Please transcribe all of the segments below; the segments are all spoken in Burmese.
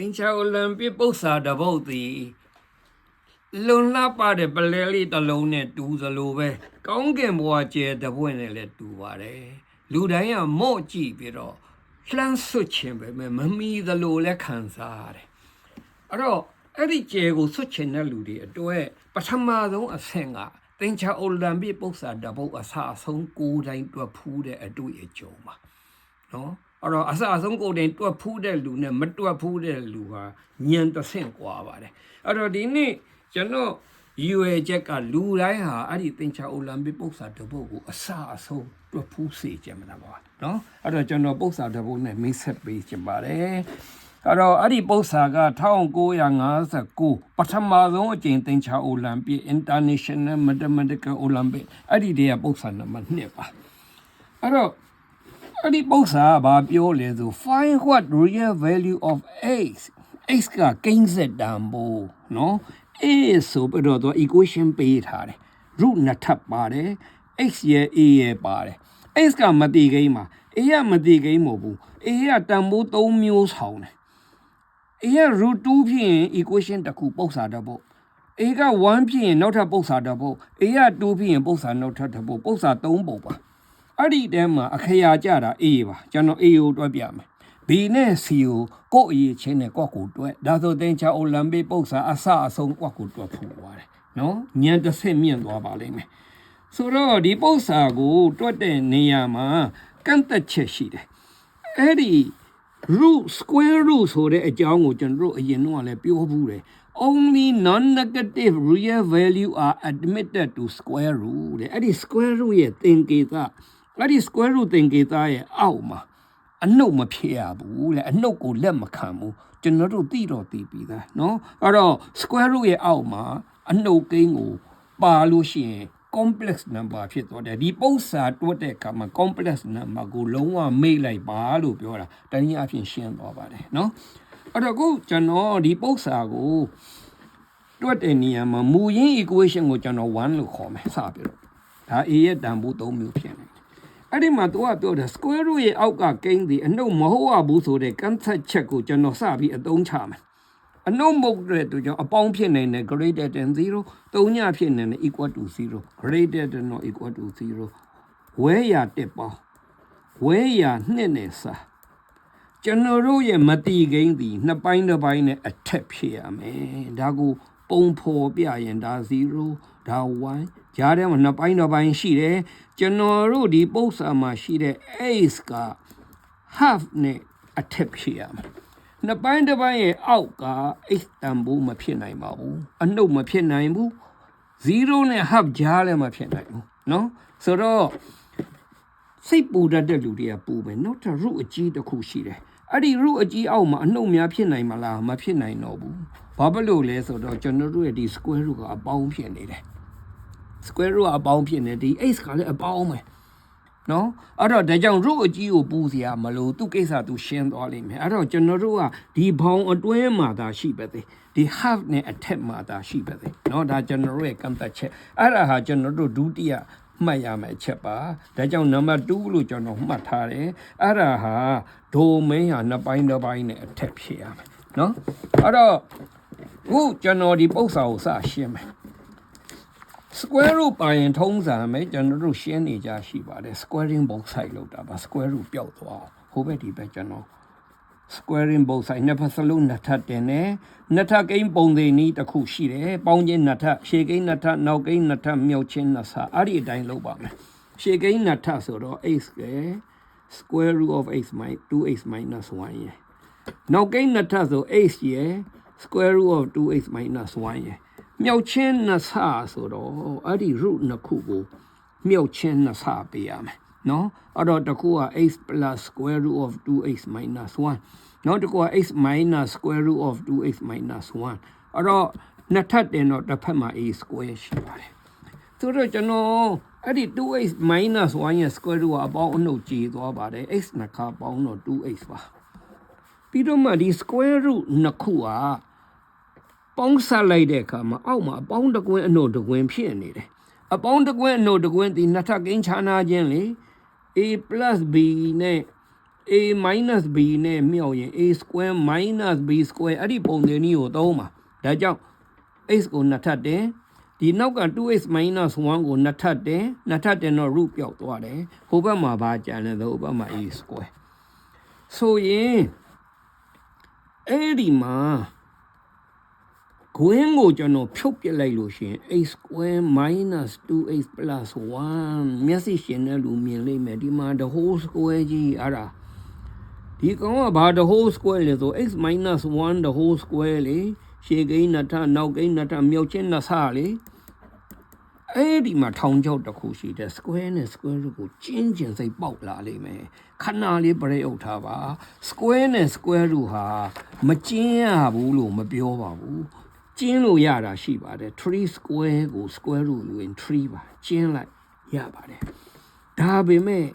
တင်ချာအိုလံပစ်ပု္ပ္ပာတပုတ်သည်လွန်လှပတဲ့ပလဲလေးတစ်လုံးနဲ့တူသလိုပဲကောင်းကင်ဘဝကျဲတပွင့်နဲ့လည်းတူပါတယ်လူတိုင်းကမော့ကြည့်ပြီးတော့လှမ်းဆွတ်ခြင်းပဲမမီသလိုလည်းခံစားရတယ်အဲ့တော့အဲ့ဒီကျဲကိုဆွတ်ချင်တဲ့လူတွေအတွက်ပထမဆုံးအဆင့်ကတင်ချာအိုလံပစ်ပု္ပ္ပာတပုတ်အစအဆုံးကိုယ်တိုင်တွက်ဖူးတဲ့အတွေ့အကြုံပါနော် အဲ့တော့အစအဆုံးကိုတင်တွက်ဖူးတဲ့လူနဲ့မတွက်ဖူးတဲ့လူဟာညံတဆင့်ကွာပါတယ်အဲ့တော့ဒီနေ့ကျွန်တော်ရွယ်ချက်ကလူတိုင်းဟာအဲ့ဒီသင်္ချာအိုလံပစ်ပု္ပ္ပာတပုတ်ကိုအစအဆုံးတွက်ဖူးစေခြင်းမလားပါနော်အဲ့တော့ကျွန်တော်ပု္ပ္ပာတပုတ်နဲ့မိတ်ဆက်ပေးခြင်းပါတယ်အဲ့တော့အဲ့ဒီပု္ပ္ပာက1959ပထမဆုံးအကြိမ်သင်္ချာအိုလံပစ် International Mathematical Olympic အဲ့ဒီတည်းကပု္ပ္ပာနံပါတ်1ပါအဲ့တော့ အဲ့ဒီပု္ပ္ပာကဘာပြောလဲဆို find what real value of x x ကကိန်းဆက်တန်ဖို့နော် a ဆိုပြီးတော့သူ equation ပေးထားတယ် root နှစ်ထပ်ပါတယ် x ရဲ့ a ရဲ့ပါတယ် x ကမတိကိန်းမှာ a ကမတိကိန်းမဟုတ်ဘူး a ကတန်ဖိုး၃မျိုးဆောင်တယ် a က root 2ဖြစ်ရင် equation တစ်ခုပု္ပ္ပာတစ်ပုတ် a က1ဖြစ်ရင်နောက်ထပ်ပု္ပ္ပာတစ်ပုတ် a က2ဖြစ်ရင်ပု္ပ္ပာနောက်ထပ်တစ်ပုတ်ပု္ပ္ပာ3ပုံပါ အဲ့ဒီတဲမှာအခရာကြတာ A ပါကျွန်တော် A ကိုတွက်ပြမယ် B နဲ့ C ကိုကိုယ့်အရေးချင်းနဲ့ကိုယ့်ကိုတွက်ဒါဆိုတင်ချာအိုလံပစ်ပု္ပ္ပာအစအဆုံးကိုယ့်ကိုတွက်ဖို့ပါတယ်နော်ညံတစ်ဆင့်မြင့်သွားပါလိမ့်မယ်ဆိုတော့ဒီပု္ပ္ပာကိုတွက်တဲ့နေရာမှာကန့်သက်ချက်ရှိတယ်အဲ့ဒီ root square root ဆိုတဲ့အကြောင်းကိုကျွန်တော်တို့အရင်တော့လည်းပြောဘူးတယ် only non-negative real value are admitted to square root တဲ့အဲ့ဒီ square root ရဲ့သင်္ကေတ အဲ့ဒီ square root သင်္ကေတရဲ့အောက်မှာအနှုတ်မဖြစ်ရဘူးလေအနှုတ်ကိုလက်မခံဘူးကျွန်တော်တို့သိတော့သိပြီသားเนาะအဲ့တော့ square root ရဲ့အောက်မှာအနှုတ်ကိန်းကိုပါလို့ရှိရင် complex number ဖြစ်သွားတယ်ဒီပုံစံတွက်တဲ့အခါမှာ complex number ကိုလုံးဝမေ့လိုက်ပါလို့ပြောတာတနည်းအားဖြင့်ရှင်းသွားပါတယ်เนาะအဲ့တော့ခုကျွန်တော်ဒီပုံစံကို တွက်တဲ့နေရာမှာမူရင်း equation ကိုကျွန်တော်1လို့ခေါ်မယ်စပြီးတော့ဒါ a ရဲ့တန်ဖိုး3မျိုးဖြစ်နေတယ် အဲ့ဒီမှာသူကပြောတယ် square root ရဲ့အောက်ကကိန်းဒီအနှုတ်မဟုတ်ရဘူးဆိုတဲ့ကန့်သက်ချက်ကိုကျွန်တော်စပြီးအသုံးချမယ်အနှုတ်မဟုတ်တဲ့သူကြောင့်အပေါင်းဖြစ်နေတယ် greater than 0သုံးညဖြစ်နေတယ် equal to 0 greater than or equal to 0ဝဲရတက်ပေါင်းဝဲရနှစ်နဲ့စာကျွန်တော်တို့ရဲ့မတိကိန်းဒီနှစ်ပိုင်းတစ်ပိုင်းနဲ့အထက်ဖြစ်ရမယ်ဒါကိုပုံဖော်ပြရင်ဒါ0ဒါ1 ကြားထဲမှာနှစ်ပိုင်းတစ်ပိုင်းရှိတယ်ကျွန်တော်တို့ဒီပု္ပ္ပာမှာရှိတဲ့ ace က half နဲ့အထက်ဖြစ်ရမယ်နှစ်ပိုင်းတစ်ပိုင်းရဲ့အောက်က x တန်ဖိုးမဖြစ်နိုင်ပါဘူးအနှုတ်မဖြစ်နိုင်ဘူး0နဲ့ half ကြားလည်းမဖြစ်နိုင်ဘူးเนาะဆိုတော့ စိတ်ပူတတ်တဲ့လူတွေကပူပဲနောက်ထပ် root အကြီးတစ်ခုရှိတယ်အဲ့ဒီ root အကြီးအောက်မှာအနှုတ်များဖြစ်နိုင်မလားမဖြစ်နိုင်တော့ဘူးဘာဖြစ်လို့လဲဆိုတော့ကျွန်တော်တို့ရဲ့ဒီ square root ကအပေါင်းဖြစ်နေတယ် square root အပေါင်းဖြစ်နေဒီ x ကလည်းအပေါင်းပဲနော်အဲ့တော့ဒါကြောင့် root အကြီးကိုပူစရာမလိုသူကိစ္စသူရှင်းသွားလိမ့်မယ်အဲ့တော့ကျွန်တော်တို့ကဒီဘောင်အတွင်းမှာသာရှိပဲသေးဒီ half နဲ့ attack မှာသာရှိပဲသေးနော်ဒါကျွန်တော်တို့ရဲ့ကန့်သက်ချက်အဲ့ဒါဟာကျွန်တော်တို့ဒုတိယမှတ်ရမယ့်အချက်ပါဒါကြောင့် number 2လို့ကျွန်တော်မှတ်ထားတယ်အဲ့ဒါဟာ domain ဟာနှစ်ပိုင်းတစ်ပိုင်းနဲ့ attack ဖြစ်ရမယ်နော်အဲ့တော့ခုကျွန်တော်ဒီပုံစံကိုစရှင်းမယ် square root ပါရင်ထုံးစံမယ်ကျွန်တော်တို့ရှင်းနေကြရှိပါတယ် squaring both side လောက်တာပါ square root ပျောက်သွားအောင်ဟိုဘက်ဒီဘက်ကျွန်တော် squaring both side နှစ်ဖက်စလုံးနှစ်ထပ်တင်တယ်နှစ်ထပ်ကိန်းပုံစံနည်းတစ်ခုရှိတယ်ပေါင်းချင်းနှစ်ထပ်ရှေ့ကိန်းနှစ်ထပ်နောက်ကိန်းနှစ်ထပ်မြောက်ချင်းနှစ်ဆအဲ့ဒီအတိုင်းလုပ်ပါမယ်ရှေ့ကိန်းနှစ်ထပ်ဆိုတော့ x က square root of x minus 2x minus 1ရယ်နောက်ကိန်းနှစ်ထပ်ဆို x ရယ် square root of 2x minus 1ရယ် မြောက်ချင်းနှစ်ဆဆိုတော့အဲ့ဒီ root နှစ်ခုကိုမြောက်ချင်းနှစ်ဆပေးရမယ်နော်အဲ့တော့တစ်ခုက x plus square root of 2x minus 1နောက်တစ်ခုက x minus square root of 2x minus 1အဲ့တော့နှစ်ထပ်တင်တော့တစ်ဖက်မှာ a square ရှိပါတယ်ဆိုတော့ကျွန်တော်အဲ့ဒီ 2x minus 1ရဲ့ square root ကအပေါင်းအနှုတ်ကြည်သွားပါတယ် x နှစ်ခါပေါင်းတော့ 2x ပါပြီးတော့မှဒီ square root နှစ်ခုက ပေါင်းဆက်လိုက်တဲ့အခါမှာအောက်မှာအပေါင်းတကွင်းအနှုတ်တကွင်းဖြစ်နေတယ်အပေါင်းတကွင်းအနှုတ်တကွင်းဒီနှစ်ထပ်ကိန်းခြားနာခြင်းလေ a b နဲ့ a minus b နဲ့မြောက်ရင် a square minus b square အဲ့ဒီပုံစံနည်းကိုသုံးပါဒါကြောင့် x ကိုနှစ်ထပ်တယ်ဒီနောက်က 2x minus 1ကိုနှစ်ထပ်တယ်နှစ်ထပ်တယ်တော့ root ပြောက်သွားတယ်ဟိုဘက်မှာဘာကျန်လဲဆိုဟိုဘက်မှာ a square ဆိုရင်အဲ့ဒီမှာ ဂွင်းကိုကျွန်တော်ဖြုတ်ပြလိုက်လို့ရှရင် x square minus 2x plus 1မျက်စိရှင်တဲ့လူမြင်လိမ့်မယ်ဒီမှာ the whole square ကြီးအဲ့ဒါဒီကောင်ကဘာ the whole square လဲဆို x minus 1 the whole square လေရှေ့ကိန်းနှစ်ထပ်နောက်ကိန်းနှစ်ထပ်မြောက်ချင်းနှစ်ဆလေအဲ့ဒီမှာထောင်ချောက်တစ်ခုရှိတယ် square နဲ့ square root ကိုကျင်းကျင်စိတ်ပေါက်လာလိမ့်မယ်ခဏလေးပြည့်ဥထားပါ square နဲ့ square root ဟာမကျင်းရဘူးလို့မပြောပါဘူး ကျင်းလို့ရတာရှိပါတယ်3 square ကို square root ယူရင်3ပါကျင်းလိုက်ရပါတယ်ဒါပေမဲ့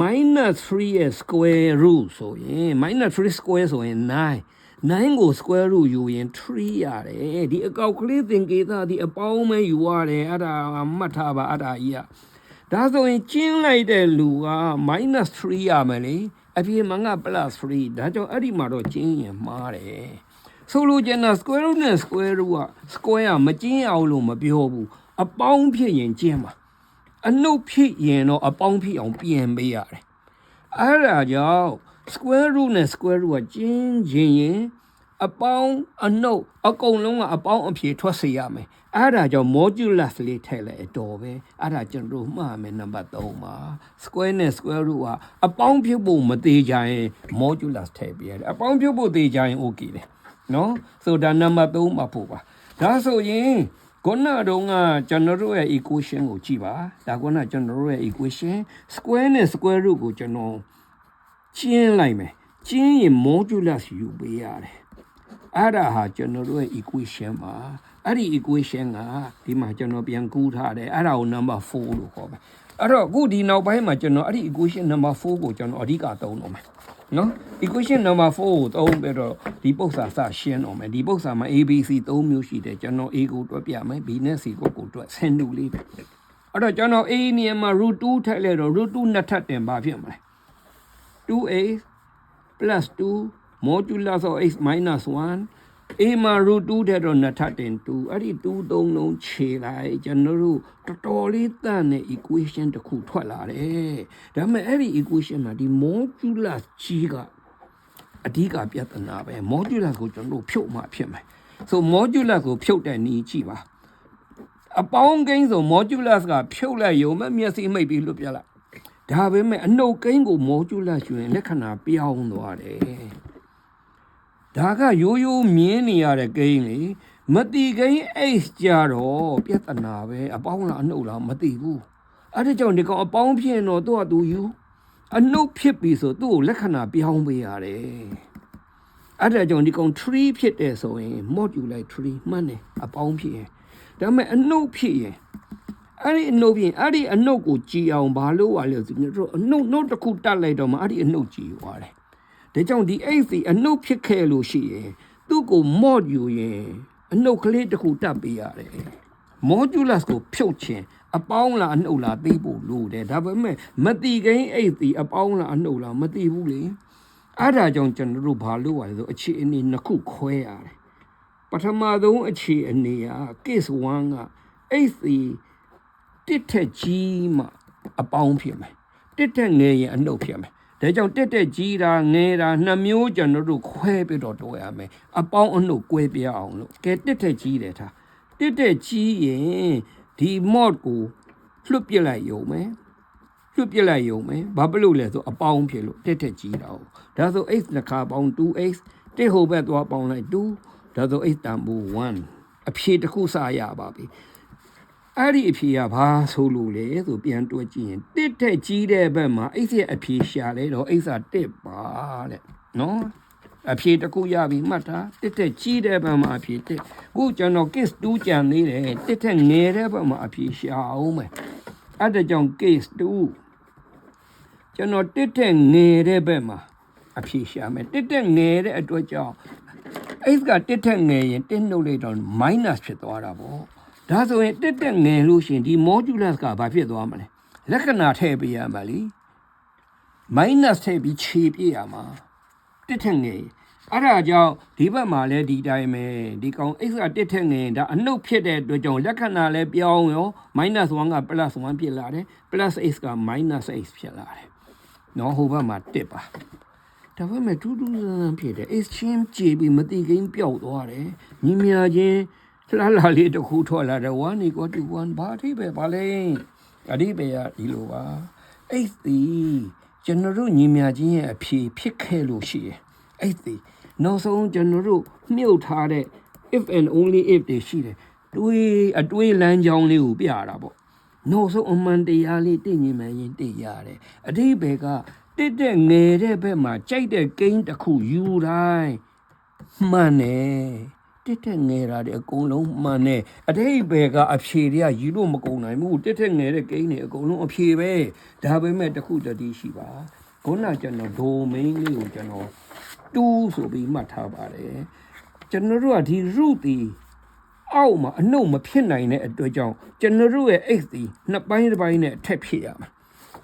minus 3ရဲ့ square root ဆိုရင် minus 3 square ဆိုရင်9 9ကို square root ယူရင်3ရတယ်ဒီအကောက်ကလေးသင်္ကေတဒီအပေါင်းမဲယူရတယ်အဲ့ဒါမှတ်ထားပါအဲ့ဒါကြီးอ่ะဒါဆိုရင်ကျင်းလိုက်တဲ့လူက minus 3ရမယ်လေအပြင်မှာက plus 3ဒါကြောင့်အဲ့ဒီမှာတော့ကျင်းရင်မှားတယ် ဆိုလိုချင်တာ square root နဲ့ square root က square ကမကျင်းအောင်လို့မပြောဘူးအပေါင်းဖြစ်ရင်ကျင်းပါအနှုတ်ဖြစ်ရင်တော့အပေါင်းဖြစ်အောင်ပြင်ပေးရတယ်အဲ့ဒါကြောင့် square root နဲ့ square root ကကျင်းခြင်းရင်အပေါင်းအနှုတ်အကုန်လုံးကအပေါင်းအဖြေထွက်စေရမယ်အဲ့ဒါကြောင့် modulus လေးထည့်လိုက်အတော်ပဲအဲ့ဒါကျွန်တော်မှားမယ်နံပါတ်3ပါ square နဲ့ square root ကအပေါင်းဖြစ်ဖို့မသေးကြရင် modulus ထည့်ပြရတယ်အပေါင်းဖြစ်ဖို့သေးကြရင် okay တယ် နော်ဆိုဒါနံပါတ်3မှာဖို့ပါဒါဆိုရင်ခုနတုန်းကကျွန်တော်တို့ရဲ့ equation ကိုကြည့်ပါဒါခုနကျွန်တော်တို့ရဲ့ equation square နဲ့ square root ကိုကျွန်တော်ကျင်းလိုက်မယ်ကျင်းရင် modulus ယူပေးရတယ်အဲ့ဒါဟာကျွန်တော်တို့ရဲ့ equation ပါအဲ့ဒီ equation ကဒီမှာကျွန်တော်ပြန်ကူးထားတယ်အဲ့ဒါကို number 4လို့ခေါ်မယ်အဲ့တော့အခုဒီနောက်ပိုင်းမှာကျွန်တော်အဲ့ဒီ equation number 4ကိုကျွန်တော်အဓိကသုံးတော့မယ် နော် equation number 4ကိုသုံးပြီးတော့ဒီပု္ပ္ပာစရှင်းအောင်မယ်ဒီပု္ပ္ပာမှာ ABC 3မျိုးရှိတယ်ကျွန်တော် A ကိုတွက်ပြမယ် B နဲ့ C ကိုကိုတွက်ဆင်တူလေးပဲအဲ့တော့ကျွန်တော် A နေရာမှာ root 2ထည့်လိုက်တော့ root 2နှစ်ထပ်တင်ပါဖြစ်မလဲ 2a plus 2 modulus of x minus 1 a မှာ root 2တဲ့တော့နှစ်ထပ်တင်2အဲ့ဒီ2သုံးလုံးခြေလိုက်ကျွန်တော်တို့တော်တော်လေးတန့်တဲ့ equation တစ်ခုထွက်လာတယ်ဒါပေမဲ့အဲ့ဒီ equation မှာဒီ modulus ကြီးကအဓိကပြဿနာပဲ modulus ကိုကျွန်တော်တို့ဖြုတ်မှဖြစ်မယ်ဆို modulus ကိုဖြုတ်တဲ့နည်းကြည့်ပါအပေါင်းကိန်းဆို modulus ကဖြုတ်လိုက်ရုံမဲ့မျက်စိမိတ်ပြီးလွတ်ပြလိုက်ဒါပေမဲ့အနှုတ်ကိန်းကို modulus ယူရင်လက္ခဏာပြောင်းသွားတယ် ဒါကရိုးရိုးမြင်နေရတဲ့ကိန်းလေမတိကိန်း h ကြတော့ပြဿနာပဲအပေါင်းလားအနှုတ်လားမသိဘူးအဲ့ဒါကြောင့်ဒီကောင်အပေါင်းဖြစ်ရင်တော့သူ့ဟာသူယူအနှုတ်ဖြစ်ပြီဆိုသူ့ကိုလက္ခဏာပြောင်းပေးရတယ်အဲ့ဒါကြောင့်ဒီကောင်3ဖြစ်တယ်ဆိုရင် mod ယူလိုက်3မှန်တယ်အပေါင်းဖြစ်ရင်ဒါပေမဲ့အနှုတ်ဖြစ်ရင်အဲ့ဒီအနှုတ်ဖြစ်ရင်အဲ့ဒီအနှုတ်ကိုကြည်အောင်ဘာလို့ရလဲဆိုတော့အနှုတ်နှုတ်တစ်ခုတတ်လိုက်တော့မှအဲ့ဒီအနှုတ်ကြည်သွားတယ် ဒါကြောင့်ဒီ x စီအနှုတ်ဖြစ်ခဲ့လို့ရှိရင်သူ့ကို mod ယူရင်အနှုတ်ကလေးတစ်ခုတတ်ပေးရတယ် modulus ကိုဖြုတ်ခြင်းအပေါင်းလားအနှုတ်လားသိဖို့လိုတယ်ဒါပေမဲ့မတိကိန်းအိတ်ဒီအပေါင်းလားအနှုတ်လားမသိဘူးလေအဲ့ဒါကြောင့်ကျွန်တော်တို့ဘာလို့ရလဲဆိုအခြေအနေနှစ်ခုခွဲရတယ်ပထမဆုံးအခြေအနေက case 1ကအိတ်ဒီတစ်ထက်ကြီးမှအပေါင်းဖြစ်မယ်တစ်ထက်ငယ်ရင်အနှုတ်ဖြစ်မယ် ဒါကြောင့်တက်တက်ကြီးတာငယ်တာနှစ်မျိုးကျွန်တော်တို့ခွဲပြီးတော့တွဲရမယ်အပေါင်းအနှုတ်ကွဲပြားအောင်လို့ကဲတက်တက်ကြီးတယ်ထားတက်တက်ကြီးရင်ဒီ mod ကိုလွှတ်ပြလိုက်ရုံပဲလွှတ်ပြလိုက်ရုံပဲဘာဖြစ်လို့လဲဆိုအပေါင်းဖြစ်လို့တက်တက်ကြီးတာ哦ဒါဆို x တစ်ခါပေါင်း 2x တစ်ဟိုဘက်သွားပေါင်းလိုက်2ဒါဆို x တန်ဖိုး1အဖြေတစ်ခုစရပါပြီ အဲ့ဒီအဖြေကဘာဆိုလို့လဲဆိုပြန်တွက်ကြည့်ရင်တစ်ထက်ကြီးတဲ့ဘက်မှာ x ရဲ့အဖြေရှာလဲတော့ x ကတစ်ပါတဲ့နော်အဖြေတစ်ခုရပြီမှတ်ထားတစ်ထက်ကြီးတဲ့ဘက်မှာအဖြေတစ်ခုကျွန်တော် case 2ကြံသေးတယ်တစ်ထက်ငယ်တဲ့ဘက်မှာအဖြေရှာအောင်မယ်အဲ့ဒါကြောင့် case 2ကျွန်တော်တစ်ထက်ငယ်တဲ့ဘက်မှာအဖြေရှာမယ်တစ်ထက်ငယ်တဲ့အတွက်ကြောင့် x ကတစ်ထက်ငယ်ရင်တစ်နှုတ်လိုက်တော့ minus ဖြစ်သွားတာပေါ့ ဒါဆိုရင်တစ်တက်ငယ်လို့ရှရင်ဒီ modulus ကဘာဖြစ်သွားမလဲလက္ခဏာထည့်ပေးရမှာလी minus ထည့်ပြီးခြေပြည့်ရမှာတစ်ထက်ငယ်အဲ့ဒါကြောင့်ဒီဘက်မှာလည်းဒီတိုင်းပဲဒီကောင် x ကတစ်ထက်ငယ်ဒါအနှုတ်ဖြစ်တဲ့အတွက်ကြောင့်လက္ခဏာလည်းပြောင်းရော minus 1က plus 1ဖြစ်လာတယ် plus x က minus x ဖြစ်လာတယ်နော်ဟိုဘက်မှာတစ်ပါဒါပေမဲ့ထူးထူးဆန်းဆန်းဖြစ်တယ် exchange ကြည်ပြီးမတိကိန်းပျောက်သွားတယ်ညီမချင်း လှလှလေးတစ်ခုထွက်လာတယ်1 equal to 1ဘာအထိပဲဘာလဲအဓိပ္ပာယ်ကဒီလိုပါအဲ့ဒီကျွန်တော်တို့ညီမချင်းရဲ့အဖြေဖြစ်ခဲ့လို့ရှိတယ်အဲ့ဒီနောက်ဆုံးကျွန်တော်တို့မြုပ်ထားတဲ့ if and only if တွေရှိတယ်တွေးအတွေးလမ်းကြောင်းလေးကိုပြတာပေါ့နောက်ဆုံးအမှန်တရားလေးသိညီမှန်ရင်သိရတယ်အတိဘေကတစ်တဲ့ငယ်တဲ့ဘက်မှာကြိုက်တဲ့ကိန်းတစ်ခုယူတိုင်းမှန်တယ် တစ်တဲ့ငယ်တာတွေအကုန်လုံးမှန်တယ်အတိဘေကအဖြေတွေကယူလို့မကုန်နိုင်ဘူးတစ်တဲ့ငယ်တဲ့ကိန်းတွေအကုန်လုံးအဖြေပဲဒါပေမဲ့တစ်ခုတည်းရှိပါခုနကကျွန်တော် domain လေးကိုကျွန်တော်2ဆိုပြီးမှတ်ထားပါတယ်ကျွန်တော်တို့ကဒီ root ဒီအောက်မှာအနှုတ်မဖြစ်နိုင်တဲ့အတွက်ကြောင့်ကျွန်တော်တို့ရဲ့ x ဒီနှစ်ပိုင်းတစ်ပိုင်းနဲ့အထက်ဖြစ်ရမှာ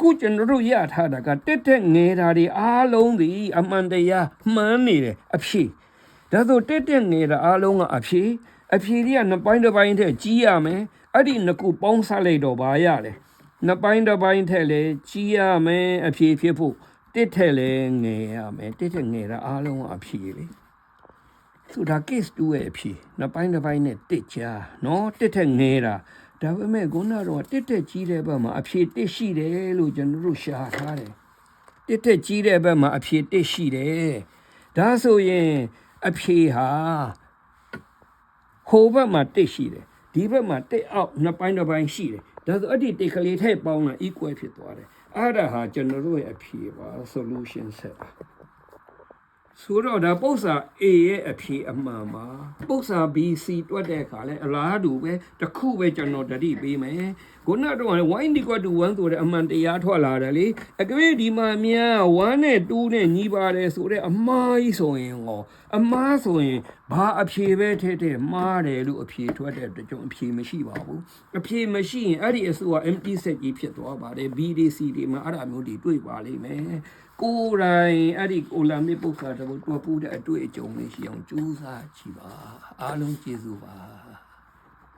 ခုကျွန်တော်တို့ရထားတာကတက်တက်ငယ်တာတွေအားလုံးဒီအမှန်တရားမှန်းနေတယ်အဖြစ် ဒါဆိုတက်တက်ငယ်တာအားလုံးကအဖြစ်အဖြစ်တွေကနှစ်ပိုင်းတစ်ပိုင်းထက်ကြီးရမယ်အဲ့ဒီနှစ်ခုပေါင်းစားလိုက်တော့ဘာရလဲနှစ်ပိုင်းတစ်ပိုင်းထက်လည်းကြီးရမယ်အဖြစ်ဖြစ်ဖို့တက်ထက်လည်းငယ်ရမယ်တက်ထက်ငယ်တာအားလုံးကအဖြစ်လေဆိုဒါ case 2ရဲ့အဖြစ်နှစ်ပိုင်းတစ်ပိုင်းနဲ့တစ်ချာနော်တစ်ထက်ငဲတာဒါပေမဲ့ခုနကတော့တစ်ထက်ကြီးတဲ့ဘက်မှာအဖြစ်တစ်ရှိတယ်လို့ကျွန်တော်တို့ရှာထားတယ်တစ်ထက်ကြီးတဲ့ဘက်မှာအဖြစ်တစ်ရှိတယ်ဒါဆိုရင် အဖြစ်ဟာဟိုဘက်မှာတစ်ရှိတယ်ဒီဘက်မှာတစ်အောက်နှစ်ပိုင်းတစ်ပိုင်းရှိတယ်ဒါဆိုအဲ့ဒီတစ်ကလေးထည့်ပေါင်းလာ equal ဖြစ်သွားတယ်အဲ့ဒါဟာကျွန်တော်တို့ရဲ့အဖြစ်ပါ solution set ပါ ဆိုတော့ဒါပု္ပ္ပာ A ရဲ့အဖြေအမှန်ပါပု္ပ္ပာ B C တွက်တဲ့အခါလဲအလားတူပဲတစ်ခုပဲကျွန်တော်တတိပေးမယ်ခုနကတော့ y equal to 1ဆိုတဲ့အမှန်တရားထွက်လာတယ်လေအကယ်ဒီမှာမြန်1နဲ့2နဲ့ညီပါတယ်ဆိုတဲ့အမှားကြီးဆိုရင်ဟောအမှားဆိုရင်ဘာအဖြေပဲထဲထဲမှားတယ်လို့အဖြေထွက်တဲ့အတွက်ကြောင့်အဖြေမရှိပါဘူးအဖြေမရှိရင်အဲ့ဒီအစိုးရ empty set ကြီးဖြစ်သွားပါတယ် B D C တွေမှာအဲ့ဒါမျိုးတွေတွေ့ပါလိမ့်မယ် ကိုယ်တိုင်အဲ့ဒီကိုလာမေပု္ပ္ပာတဘုတွက်ပူးတဲ့အတွေ့အကြုံလေးရှိအောင်ကြိုးစားကြည့်ပါအားလုံးကျေးဇူးပါ